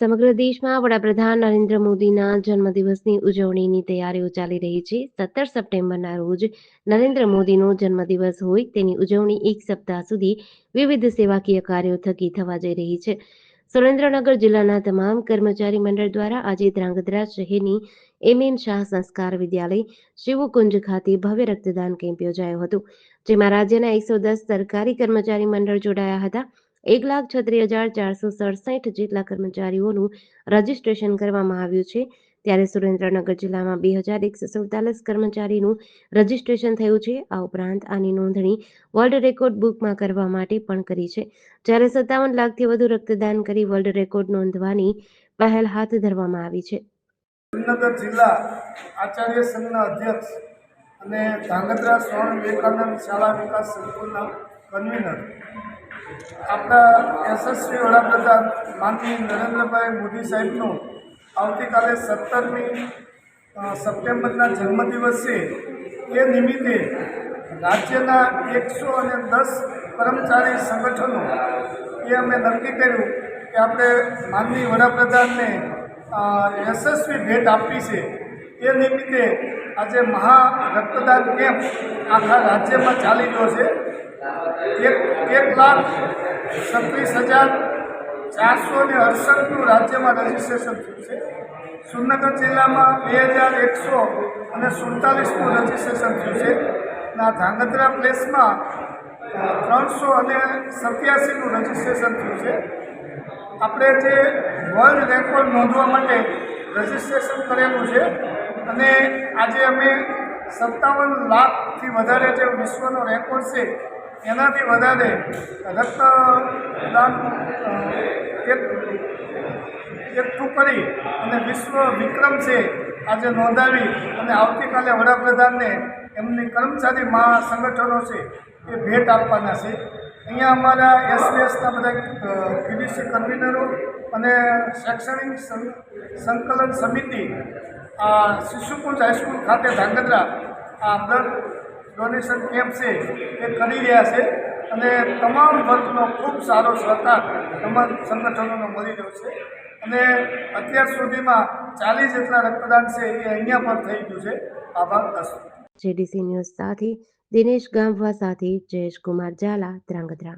સમગ્ર દેશમાં વડાપ્રધાન નરેન્દ્ર મોદીના જન્મદિવસની ઉજવણીની તૈયારીઓ ચાલી રહી છે. સત્તર સપ્ટેમ્બરના રોજ નરેન્દ્ર મોદીનો જન્મદિવસ હોય તેની ઉજવણી એક સપ્તાહ સુધી વિવિધ સેવાકીય કાર્યો થકી થવા જઈ રહી છે. સુરેન્દ્રનગર જિલ્લાના તમામ કર્મચારી મંડળ દ્વારા આજે ધ્રાંગધ્રા શહેરની એમ એમ શાહ સંસ્કાર વિદ્યાલય શિવકુંજ ખાતે ભવ્ય રક્તદાન કેમ્પ યોજાયો હતો, જેમાં રાજ્યના એકસો દસ સરકારી કર્મચારી મંડળ જોડાયા હતા. એક લાખ છત્રીસ હજાર ચારસો સડસઠ જેટલા કર્મચારીઓનું રજીસ્ટ્રેશન કરવામાં આવ્યું છે. ત્યારે સુરેન્દ્રનગર જિલ્લામાં બે હજાર એકસો સુડતાલીસ કર્મચારીનું રજીસ્ટ્રેશન થયું છે. આ ઉપરાંત આની નોંધણી વર્લ્ડ રેકોર્ડ બુકમાં કરવા માટે પણ કરી છે. જ્યારે સત્તાવન લાખથી વધુ રક્તદાન કરી વર્લ્ડ રેકોર્ડ નોંધવાની પહેલ હાથ ધરવામાં આવી છે. સુરેન્દ્રનગર જિલ્લા આચાર્ય સંઘના અધ્યક્ષ અને ધાંગધ્રા સ્વામી વિવેકાનંદ શાળા વિકાસ સંકુલના કન્વીનર આપણા યશસ્વી વડાપ્રધાન માનનીય નરેન્દ્રભાઈ મોદી સાહેબનું આવતીકાલે સત્તરમી સપ્ટેમ્બરના જન્મદિવસ એ નિમિત્તે રાજ્યના એકસો અને દસ કર્મચારી સંગઠનો એ અમે નક્કી કર્યું કે આપણે માનનીય વડાપ્રધાનને યશસ્વી ભેટ આપવી છે. એ નિમિત્તે આજે મહા કેમ્પ આખા રાજ્યમાં ચાલી રહ્યો છે. એક એક લાખ છત્રીસ હજાર ચારસો ને અડસઠનું રાજ્યમાં રજીસ્ટ્રેશન થયું છે. સુરનગર જિલ્લામાં બે હજાર એકસો અને સુડતાલીસનું રજીસ્ટ્રેશન થયું છે. ના ધાંગધ્રા પ્લેસમાં ત્રણસો અને સત્યાસીનું રજીસ્ટ્રેશન થયું છે. આપણે જે વર્લ્ડ રેકોર્ડ નોંધવા માટે રજીસ્ટ્રેશન કરેલું છે અને આજે અમે સત્તાવન લાખથી વધારે જે વિશ્વનો રેકોર્ડ છે એનાથી વધારે રક્તદાન એક, એકઠું કરી અને વિશ્વ વિક્રમ છે આજે નોંધાવી અને આવતીકાલે વડાપ્રધાનને એમની કર્મચારી મહા સંગઠનો છે એ ભેટ આપવાના છે. અહીંયા અમારા એસવીએસના બધા પીડીસી કન્વીનરો અને શૈક્ષણિક સંકલન સમિતિ, આ શિશુકુંજ હાઈસ્કૂલ ખાતે ધાંગધ્રા, આ બ્લડ ડોનેશન કેમ્પ છે, એ કરી રહ્યા છે. અને તમામ વર્ગનો ખૂબ સારો સહકાર તમામ સંગઠનોનો મળી રહ્યો છે. અને અત્યાર સુધીમાં ચાલીસ જેટલા રક્તદાન છે, એ અહીંયા પણ થઈ ગયું છે. આભાર દસ જેડીસી ન્યૂઝ સાથે દિનેશ ગામવા સાથે જયેશ કુમાર ઝાલા, ધ્રાંગધ્રા.